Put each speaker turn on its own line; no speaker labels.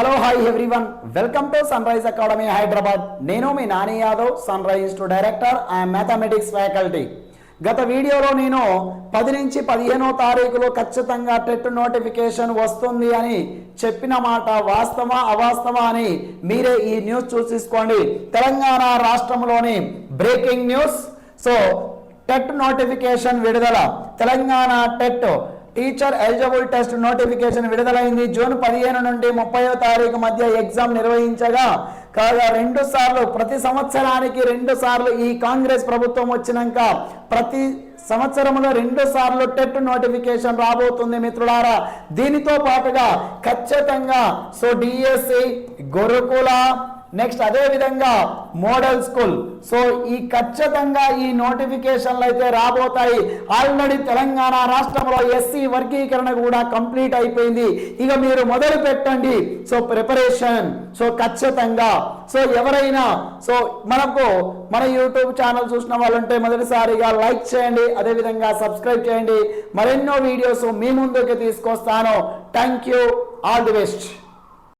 Hello hi everyone welcome to sun rise academy Hyderabad నేను మీ Nani Yadav sun rise to director and mathematics faculty గత వీడియోలో నేను పది నుంచి పదిహేనో తారీఖులో ఖచ్చితంగా టెట్ నోటిఫికేషన్ వస్తుంది అని చెప్పిన మాట వాస్తవా అవాస్తవా అని మీరే ఈ న్యూస్ చూసేసుకోండి తెలంగాణ రాష్ట్రంలోని breaking news so TET notification విడుదల. Telangana TET teacher eligible test notification విడుదలైంది. జూన్ పదిహేను నుండి ముప్పయో తారీఖు మధ్య ఎగ్జామ్ నిర్వహించగా కాగా రెండు సార్లు ప్రతి సంవత్సరానికి రెండు సార్లు ఈ కాంగ్రెస్ ప్రభుత్వం వచ్చినాక ప్రతి సంవత్సరంలో రెండు సార్లు టెట్ నోటిఫికేషన్ రాబోతుంది మిత్రులారా. దీనితో పాటుగా ఖచ్చితంగా సో డిఎస్సి గురుకుల నెక్స్ట్ అదే విధంగా మోడల్ స్కూల్ సో ఈ ఖచ్చితంగా ఈ నోటిఫికేషన్లు అయితే రాబోతాయి. ఆల్రెడీ తెలంగాణ రాష్ట్రంలో ఎస్సీ వర్గీకరణ కూడా కంప్లీట్ అయిపోయింది. ఇక మీరు మొదలు పెట్టండి. సో ప్రిపరేషన్ సో ఖచ్చితంగా. సో ఎవరైనా సో మనకు మన యూట్యూబ్ ఛానల్ చూసిన వాళ్ళంటే మొదటిసారిగా లైక్ చేయండి. అదేవిధంగా సబ్స్క్రైబ్ చేయండి. మరెన్నో వీడియోస్ మీ ముందుకి తీసుకొస్తాను. Thank you all the best